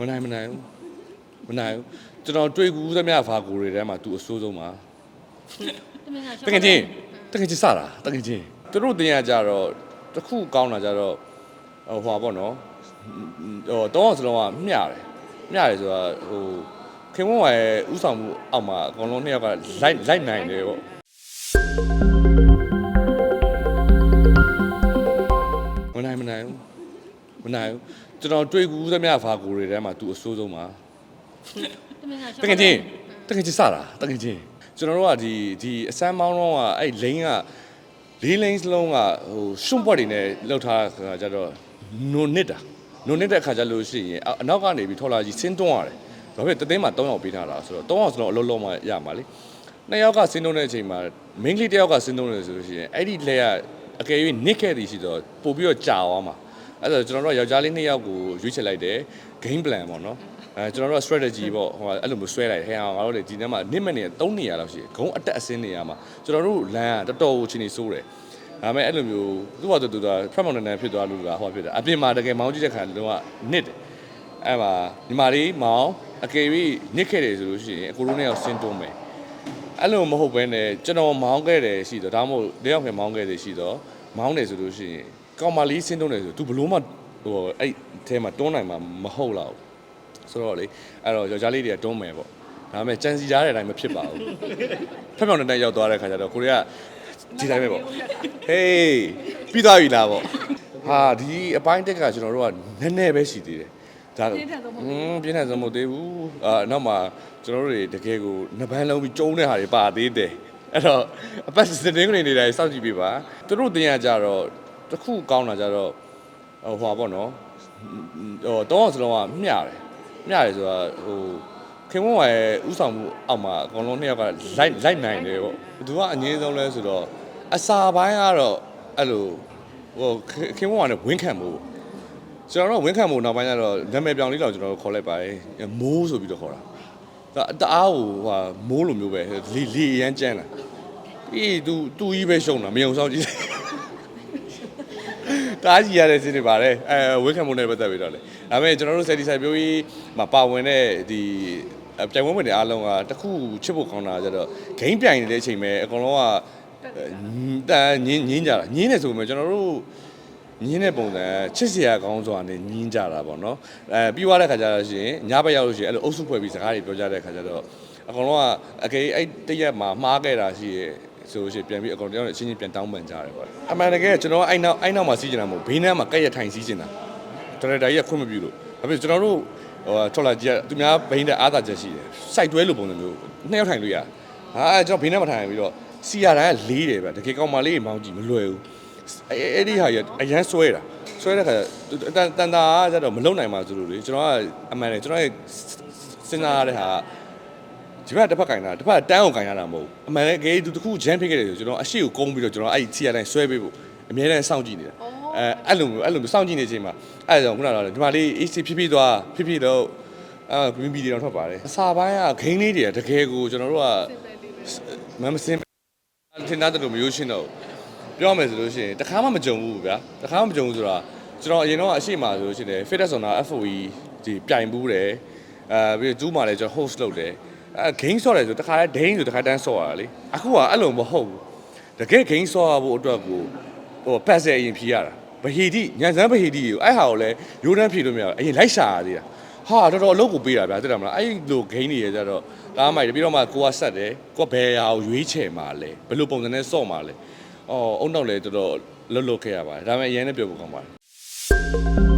မနိုင်မနိုင်ဘူးမနိုင်ဘူးကျွန်တော်တွေ့ကူးသမျှဖာကိုတွေထဲမှာ तू အဆိုးဆုံးပါတမင်ကတကယ်ချင်းတကယ်ချင်းစတာတကယ်ချင်းသူတို့တင်ရကြတော့တစ်ခုကောင်းတာကြတော့ဟိုဟွာပေါ့နော်ဟိုတော့စလုံးကမျှတယ်မျှတယ်ဆိုတာဟိုခင်ဗျားရဲ့ဥဆောင်မှုအောက်မှာအကောင်လုံးနှစ်ယောက်ကလိုက်လိုက်နိုင်တယ်ပေါ့မနိုင်မနိုင်ဘူး မနိုင်ဘူးကျွန်တော်တွေ့ကူးသမျှဖာကိုတွေထဲမှာ तू အဆိုးဆုံးပါတမင်ကတကယ်ချင်းတကယ်ချင်းစတာတကယ်ချင်းကျွန်တော်တို့ကဒီဒီအစမ်းမောင်းတော့ကအဲ့လိန်ကလေးလိန်စလုံးကဟိုရှွန့်ပွက်တွေနဲ့လှုပ်ထားတာကြတော့နုံနစ်တာနုံနစ်တဲ့ခါကျလို့ရှိရင်အအနောက်ကနေပြီးထော်လာကြီးဆင်းတွန်းရတယ်ဘာဖြစ်တသိန်းမှာ3ယောက်ပေးထားတာဆိုတော့3ယောက်စလုံးအလုံးလုံးမှရမှာလေနှစ်ယောက်ကဆင်းတွန်းတဲ့အချိန်မှာမင်းကလေးတစ်ယောက်ကဆင်းတွန်းနေဆိုလို့ရှိရင်အဲ့ဒီလက်ကအကယ်၍နစ်ခဲ့သည်ရှိတော့ပို့ပြီးတော့ကြာသွားမှာ အဲ့ဒါကျွန်တော်တို့ကယောက်ျားလေးနှစ်ယောက်ကိုရွေးချယ်လိုက်တယ် game plan ပေါ့နော်အဲကျွန်တော်တို့က strategy ပေါ့ဟိုအဲ့လိုမျိုးဆွဲလိုက်ဟဲ့အောင်ငါတို့လေဒီထဲမှာနစ်မနေ3နေရာလောက်ရှိတယ်ဂုံးအတက်အစင်းနေရာမှာကျွန်တော်တို့လမ်းကတော်တော်ကိုချင်းနေစိုးတယ်ဒါပေမဲ့အဲ့လိုမျိုးသူ့ဘာသူသူက front mountain နဲ့ဖြစ်သွားလို့ကဟိုဖြစ်တာအပြင်မှာတကယ်မောင်းကြည့်တဲ့ခါလုံးဝနစ်တယ်အဲ့မှာညီမလေးမောင်းအကယ်၍နစ်ခဲ့တယ်ဆိုလို့ရှိရင်အကိုတို့နဲ့ရောက်ဆင်းတွန်းမယ်အဲ့လိုမဟုတ်ဘဲနဲ့ကျွန်တော်မောင်းခဲ့တယ်ရှိတော့ဒါမှမဟုတ်တယောက်ခင်မောင်းခဲ့တယ်ရှိတော့မောင်းတယ်ဆိုလို့ရှိရင် ကောင်မလေးဆင်းတွန်းတယ်ဆိုသူဘလို့မှဟိုအဲ့အဲမှာတွန်းနိုင်မှာမဟုတ်တော့ဘူးဆိုတော့လေအဲ့တော့ယောက်ျားလေးတွေကတွန်းမယ်ပေါ့ဒါပေမဲ့ကြံစီကြားတဲ့အတိုင်းမဖြစ်ပါဘူးဖက်ပြောင်တဲ့တိုင်းရောက်သွားတဲ့ခါကျတော့ကိုရီးယားဒီတိုင်းပဲပေါ့ဟေးပြီးသွားပြီလားပေါ့ဟာဒီအပိုင်းတက်ကကျွန်တော်တို့ကနည်းနည်းပဲရှိသေးတယ်ဒါပြင်းထန်ဆုံးမဟုတ်ဘူးပြင်းထန်ဆုံးမဟုတ်သေးဘူးအာနောက်မှကျွန်တော်တို့တွေတကယ်ကိုနှစ်ပန်းလုံးပြီးကျုံးတဲ့ဟာတွေပါသေးတယ်အဲ့တော့အပတ်စတင်းကနေနေတိုင်းစောင့်ကြည့်ပေးပါသူတို့တင်ရကြတော့ တစ်ခုကောင်းတာကြတော့ဟိုဟွာပေါ့နော်ဟိုတော့စလုံးကမျှတယ်မျှတယ်ဆိုတာဟိုခင်ဗျားရဲ့ဥဆောင်မှုအောက်မှာအကောင်လုံးနှစ်ယောက်ကလိုက်လိုက်နိုင်တယ်ပေါ့ဘသူကအငြင်းဆုံးလဲဆိုတော့အစာပိုင်းကတော့အဲ့လိုဟိုခင်ခင်ဗျားကလည်းဝင်းခံမှုပေါ့ကျွန်တော်တို့ဝင်းခံမှုနောက်ပိုင်းကျတော့နာမည်ပြောင်လေးတော့ကျွန်တော်တို့ခေါ်လိုက်ပါတယ်မိုးဆိုပြီးတော့ခေါ်တာဒါတအားဟိုဟာမိုးလိုမျိုးပဲလီလီရမ်းကျန်းတာပြီး तू तू ကြီးပဲရှုံတာမယုံဆောင်ကြည့် တားကြီးရတဲ့စင်းတွေပါတယ်အဲဝင်းခံမှုနဲ့ပတ်သက်ပြီးတော့လေဒါပေမဲ့ကျွန်တော်တို့စက်တီဆိုင်ပြိုးကြီးမှာပါဝင်တဲ့ဒီအပြိုင်ပွဲဝင်တွေအားလုံးကတစ်ခုချစ်ဖို့ကောင်းတာကြတော့ဂိမ်းပြိုင်နေတဲ့အချိန်ပဲအကုန်လုံးကတန်ညင်းညင်းကြတာညင်းနေဆိုပေမဲ့ကျွန်တော်တို့ညင်းတဲ့ပုံစံချစ်စရာကောင်းစွာနဲ့ညင်းကြတာပေါ့နော်အဲပြီးသွားတဲ့ခါကျတော့ရှင်ညဘက်ရောက်လို့ရှိရင်အဲ့လိုအုပ်စုဖွဲ့ပြီးစကားတွေပြောကြတဲ့ခါကျတော့အကုန်လုံးကအကေအဲ့တရက်မှာမှားခဲ့တာရှိရဲ့ ဆိုလို့ရှိရင်ပြန်ပြီးအကောင်တယောက်နဲ့အချင်းချင်းပြန်တောင်းပန်ကြတယ်ပေါ့အမှန်တကယ်ကျွန်တော်အဲ့နောက်အဲ့နောက်မှာစီးကျင်တာမဟုတ်ဘေးနားမှာကက်ရထိုင်စီးကျင်တာဒရိုက်တာကြီးကခွင့်မပြုလို့ဒါပေမဲ့ကျွန်တော်တို့ဟိုထော်လာကြီးကသူများဘိန်းတဲ့အားသာချက်ရှိတယ်စိုက်တွဲလိုပုံစံမျိုးနှစ်ယောက်ထိုင်လို့ရဟာအဲ့ကျွန်တော်ဘေးနားမှာထိုင်ပြီးတော့စီရတိုင်းကလေးတယ်ဗျတကယ်ကောင်မလေးမောင်းကြည့်မလွယ်ဘူးအဲ့အဲ့ဒီဟာကြီးအရန်ဆွဲတာဆွဲတဲ့ခါတန်တန်တာကကျတော့မလုံနိုင်ပါဘူးလို့လေကျွန်တော်ကအမှန်တယ်ကျွန်တော်ရဲ့စဉ်းစားရတဲ့ဟာက ဒီဘက်တစ်ဖက်ကင်တာတစ်ဖက်ကတန်းကိုကင်ရတာမဟုတ်ဘူးအမှန်လည်းကေသူတစ်ခုဂျမ်းဖြစ်ခဲ့တယ်ဆိုကျွန်တော်အရှိကိုကုန်းပြီးတော့ကျွန်တော်အဲ့ဒီချီရတိုင်းဆွဲပေးဖို့အများနဲ့စောင့်ကြည့်နေတာအဲအဲ့လိုမျိုးအဲ့လိုမျိုးစောင့်ကြည့်နေချိန်မှာအဲ့ဒါကြောင့်ခုနကတော့ဒီမှာလေး AC ဖြစ်ဖြစ်သွားဖြစ်ဖြစ်တော့အာဘီဘီတွေတော့ထွက်ပါတယ်အစာပိုင်းကဂိမ်းလေးတွေကတကယ်ကိုကျွန်တော်တို့ကမမစင်ထင်သားတယ်လို့မရိုးရှင်းတော့ပြောမယ်ဆိုလို့ရှိရင်တခါမှမကြုံဘူးဗျာတခါမှမကြုံဘူးဆိုတာကျွန်တော်အရင်တော့အရှိမဆိုလို့ရှိရင် fitness zone FOE ဒီပြိုင်ဘူးတယ်အဲပြီးတော့ကျူးမှာလည်းကျွန်တော် host လုပ်တယ် အဲ game ဆော့တယ်ဆိုတခါလဲဒိန်းဆိုတခါတန်းဆော့ရတာလေအခုကအဲ့လိုမဟုတ်ဘူးတကယ် game ဆော့ရဖို့အတွက်ကိုဟိုပတ်စဲအရင်ဖြီးရတာဗဟီတိညံစမ်းဗဟီတိကိုအဲ့ဟာကိုလည်းရိုးတန်းဖြီးလို့မရဘူးအရင်လိုက်ရှာရသေးတာဟာတော်တော်အလုပ်ကိုပေးတာဗျာသိတယ်မလားအဲ့လို game တွေရကြတော့ကားမိုက်တယ်ပြီးတော့မှကိုကဆက်တယ်ကိုကဘယ်ဟာကိုရွေးချယ်မှာလဲဘယ်လိုပုံစံနဲ့ဆော့မှာလဲအော်အုံတော့လေတော်တော်လွတ်လွတ်ခဲ့ရပါတယ်ဒါပေမဲ့အရင်နဲ့ပြောဖို့ကောင်းပါတယ်